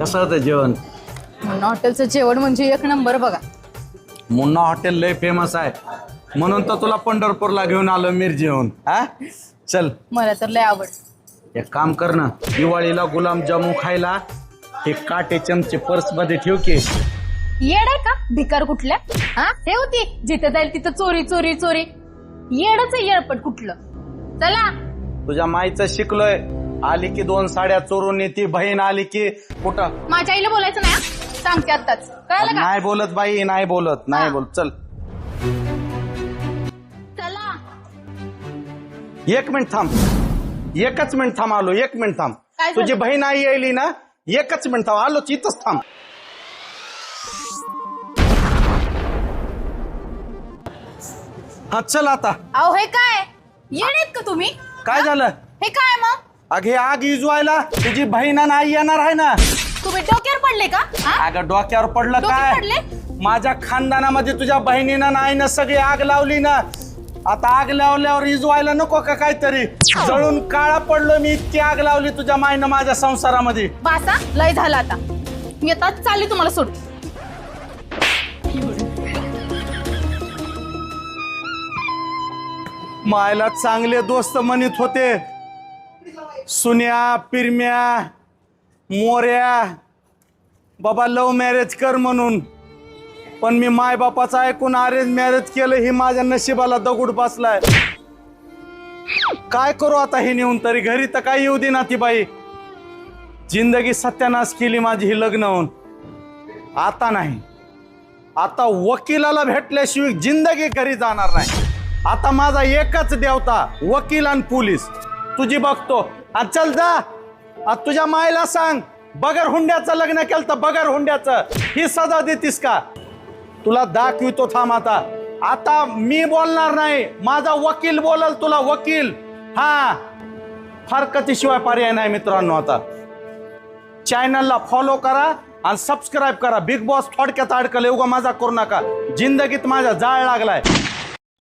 कसं होतं जेवण? मुन्ना हॉटेलचं जेवण म्हणजे एक नंबर बघा. मुन्ना हॉटेल लय फेमस आहे. म्हणून तर तुला पंढरपूरला घेऊन आलो मिरजेहून हा? चल. मला तर लय आवड. एक काम कर ना दिवाळीला गुलाबजामू खायला हे काटे चमचे पर्समध्ये ठेव की. येड आहे का? भिकार कुठल्या? हा? हे होती. जिथे जाईल तिथं चोरी चोरी चोरी. येडच आहे येडपट कुठलं. चला. तुझ्या माईचं शिकलोय. आली की दोन साड्या चोरून येते बहीण आली की कुठं? माझ्या आईला बोलायचं नाही हा? सांगते आत्ताच. कळलं का? नाही बोलत बाई नाही बोलत नाही. बोलत. चल. चला. एक मिनिट थांब. एकच मिनिट थांब आलो. एक मिनिट थांब. काय झालं? तुझी बहीण आई यायली ना एकच मिनिट थांब. आलो इथंच थांब. हा चल आता. अहो हे काय? येड आहेत का तुम्ही? काय झालं? हे काय मग? अगे आग इजवायला तुझी बहीण आणि आई येणार आहे ना. तुम्ही डोक्यावर पडले का? हा? अगं डोक्यावर पडलं डोक्यात काय? पडले? माझ्या खानदानामध्ये तुझ्या बहिणीनं आणि आईनं सगळी आग लावली ना. आता आग लावल्यावर इजवायला नको का काहीतरी? जळून काळा पडलो मी इतकी आग लावली तुझ्या माईनं माझ्या संसारामध्ये. बासा लय झाला आता. मी आता चालली तुम्हाला सोड मायला चांगले दोस्त म्हणत होते. सुन्या पिरम्या मोऱ्या बाबा लव्ह मॅरेज कर म्हणून. पण मी माय बापाचं ऐकून अरेंज मॅरेज केलं ही माझ्या नशिबाला दगड बसलाय. काय करू आता हे नेऊन तरी? घरी तर काय येऊ दे ना ती बाई. जिंदगी सत्यानाश केली माझी ही लग्न होऊन आता नाही. आता वकिलाला भेटल्याशिवाय जिंदगी घरी जाणार नाही. आता माझा एकच देवता वकील आणि पोलीस. तुझी बघतो. आणि चल जा. आ तुझ्या मायला सांग. बगर हुंड्याचं लग्न केलं तर बगर हुंड्याचं. ही सजा देतीस का? तुला दाखवितो थांब आता. आता मी बोलणार नाही. माझा वकील बोलल तुला वकील. हा. फारकतीशिवाय पर्याय नाही मित्रांनो आता. चॅनलला फॉलो करा आणि सबस्क्राईब करा. बिग बॉस थोडक्यात अडकल उगा माझा करू नका जिंदगीत माझा जाळ लागलाय.